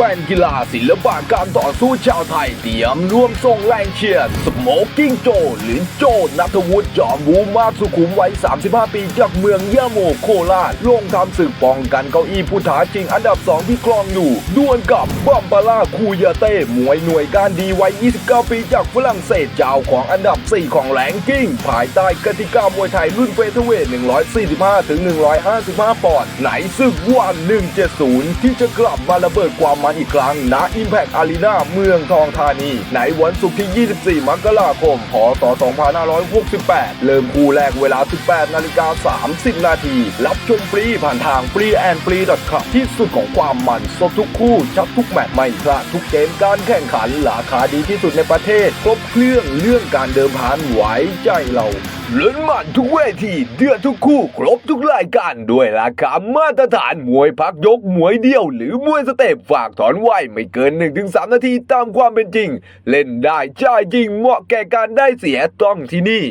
ฟนกีฬาศิลปะการต่อสู้ชาวไทย เตรียมร่วมส่งแรงเชียร์สโมกกิ้งโจ หรือโจนัทวุฒิจอมบูมาสุขุมวัย 35 ปีจากเมืองยะโมโคราชลงทำศึกป้องกันเก้าอี้ผู้ท้าชิงอันดับ 2 ที่ครองอยู่ด้วลกับบัมบาล่าคูยาเต้มวยหน่วยการดีวัย 29 ปีจากฝรั่งเศสเจ้าของอันดับ 4 ของแรงกิ้ง ภายใต้กติกามวยไทยรุ่นเฟเธอร์เวท145ถึง155ปอนด์ในศึกวัน 170 ที่จะกลับมาระเบิดความมันอีกครั้งณ Impact Arena เมืองทองธานี ในวันศุกร์ที่ 24 มกราคม พศ 2568 เริ่มคู่แรกเวลา 18 นาฬิกา 30 นาที รับชมฟรีผ่านทาง free and free com ที่สุดของความมันสดทุกคู่ ชัดทุกแมตช์ไม่พลาดทุกเกมการแข่งขันราคาดีที่สุดในประเทศ ครบเครื่องเรื่องการเดิมพันไว้ใจเรา ลุ้นมันทุกเวทีเดือดทุกคู่ ครบทุกรายการด้วยราคามาตรฐานมวยพักยกมวยเดียว หรือมวยสเต็ปฝากถอนไหวไม่เกิน 1-3 นาทีตามความเป็นจริง เล่นได้จ่ายจริงเหมาะแก่การได้เสียต้องที่นี่